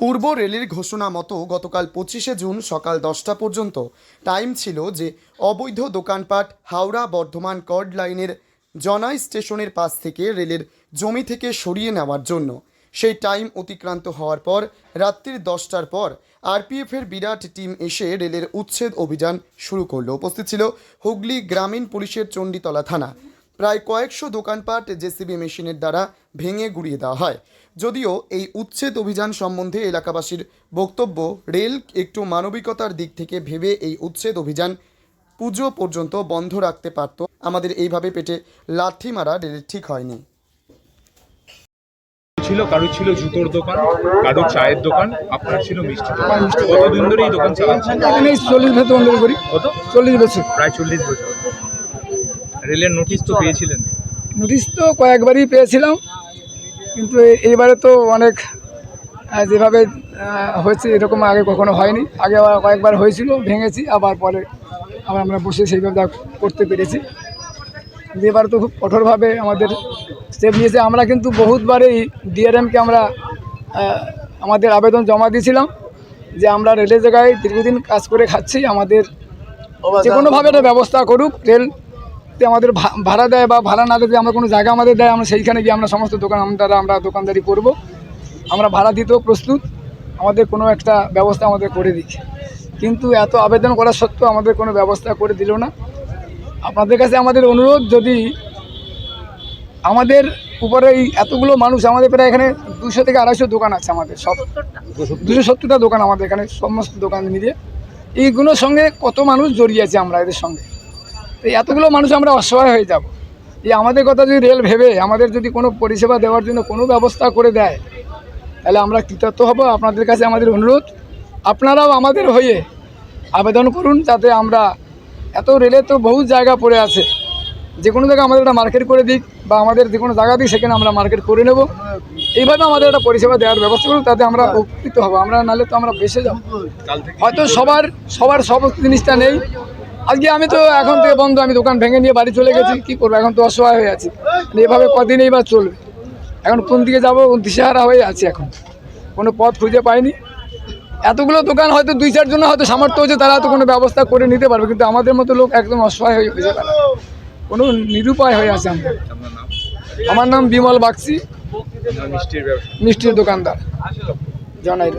পূর্ব রেলের ঘোষণা মতো গতকাল পঁচিশে জুন সকাল দশটা পর্যন্ত টাইম ছিল যে অবৈধ দোকানপাট হাওড়া বর্ধমান কর্ড লাইনের জনাই স্টেশনের পাশ থেকে রেলের জমি থেকে সরিয়ে নেওয়ার জন্য। সেই টাইম অতিক্রান্ত হওয়ার পর রাত্রির দশটার পর আরপিএফের বিরাট টিম এসে রেলের উচ্ছেদ অভিযান শুরু করল। উপস্থিত ছিল হুগলি গ্রামীণ পুলিশের চণ্ডীতলা থানা। প্রায় কয়েকশো দোকানপাট জেসিবি মেশিনের দ্বারা ভেঙে গুড়িয়ে দেওয়া হয়। যদিও এই উচ্ছেদ অভিযান সম্বন্ধে এলাকাবাসীর বক্তব্য রেল একটু মানবিকতার দিক থেকে ভেবে এই উচ্ছেদ অভিযান পুজো পর্যন্ত বন্ধ রাখতে পারত। আমাদের এইভাবে পেটে লাঠি মারা রেলের ঠিক হয়নি। ছিল কারও ছিল জুতোর দোকান কারও চায়ের দোকান আপনার ছিল মিষ্টি দোকান। কতদিন ধরে এই দোকান চালাচ্ছেন? চল্লিশ বছর বন্ধ করি। কত? চল্লিশ বছর। প্রায় চল্লিশ বছর। রেলের নোটিশ তো পেয়েছিলেন। নোটিশ তো কয়েকবারই পেয়েছিলাম কিন্তু এইবারে তো অনেক যেভাবে হয়েছে এরকম আগে কখনো হয়নি। আগে আবার কয়েকবার হয়েছিল ভেঙেছি আবার পরে আবার আমরা বসে সেইভাবে তা করতে পেরেছি। এবার তো খুব কঠোরভাবে আমাদের স্টেপ নিয়েছে। আমরা কিন্তু বহুতবারই ডিআরএমকে আমরা আমাদের আবেদন জমা দিয়েছিলাম যে আমরা রেলের জায়গায় দীর্ঘদিন কাজ করে খাচ্ছি আমাদের যে কোনোভাবে একটা ব্যবস্থা করুক রেল তে আমাদের ভাড়া দেয় বা ভাড়া না দিতে আমরা কোনো জায়গা আমাদের দেয়, আমরা সেইখানে গিয়ে আমরা সমস্ত দোকান আমরা আমরা দোকানদারি করব। আমরা ভাড়া দিতেও প্রস্তুত, আমাদের কোনো একটা ব্যবস্থা আমাদের করে দিচ্ছে। কিন্তু এত আবেদন করা সত্ত্বেও আমাদের কোনো ব্যবস্থা করে দিল না। আপনাদের কাছে আমাদের অনুরোধ, যদি আমাদের উপরে এই এতগুলো মানুষ, আমাদের প্রায় এখানে দুশো থেকে আড়াইশো দোকান আছে আমাদের, সব দুশো সত্তরটা দোকান আমাদের এখানে, সমস্ত দোকান মিলিয়ে। এইগুলোর সঙ্গে কত মানুষ জড়িয়ে আছে আমরা এদের সঙ্গে? তো এতগুলো মানুষ আমরা অসহায় হয়ে যাব। এই আমাদের কথা যদি রেল ভেবে আমাদের যদি কোনো পরিষেবা দেওয়ার জন্য কোনো ব্যবস্থা করে দেয় তাহলে আমরা কৃতজ্ঞ হব। আপনাদের কাছে আমাদের অনুরোধ আপনারাও আমাদের হয়ে আবেদন করুন যাতে আমরা এত রেলে তো বহু জায়গা পড়ে আছে। যে কোনো জায়গায় আমাদের একটা মার্কেট করে দিক বা আমাদের যে কোনো জায়গা দিক সেখানে আমরা মার্কেট করে নেব। এইভাবে আমাদের একটা পরিষেবা দেওয়ার ব্যবস্থা করুন তাতে আমরা উপকৃত হব। আমরা নাহলে তো আমরা বেসে যাব। হয়তো সবার সবার সব জিনিসটা নেই। আজকে আমি তো এখন থেকে বন্ধ আমি দোকান ভেঙে নিয়ে বাড়ি চলে গেছি কি করব? এখন তো অসহায় হয়ে আছি। মানে এভাবে কদিন এইবার চলবে। এখন কোন দিকে যাব? দিশেহারা হয়ে আছি এখন। কোনো পথ খুঁজে পাইনি। এতগুলো দোকান হয়তো দুই চারজন হয়তো সামর্থ্য হচ্ছে তারা হয়তো কোনো ব্যবস্থা করে নিতে পারবে কিন্তু আমাদের মতো লোক একদম অসহায় হয়ে গেছে তারা কোনো নিরুপায় হয়ে আছে আমরা। নাম আমার নাম বিমল আপনার মিষ্টির মিষ্টির দোকানদার। জানাই